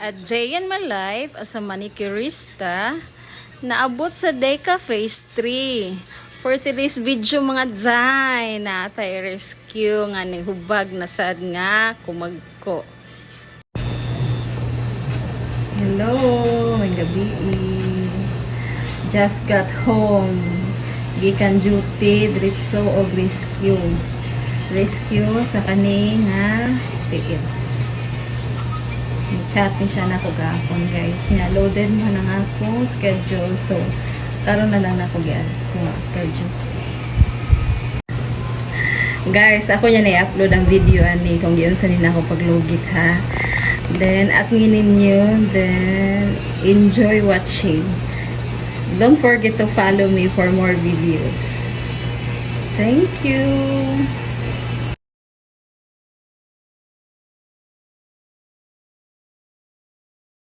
At day in my life as a manicurista, naabot sa Deca Phase 3. For today's video mga day, na tayo rescue nga ni hubag na sad nga kumagko. Hello, may gabi. Just got home. Gikan duty, diretso og rescue. Rescue sa kani nga tiil. Chat ni siya na ako gahapon guys. Nga loaded man ang ako schedule. So karon na lang na ako gyud nga schedule guys ako niya na-upload ang video ani kung giyon sa nila ako paglugit ha. Then at ninyo then enjoy watching. Don't forget to follow me for more videos. Thank you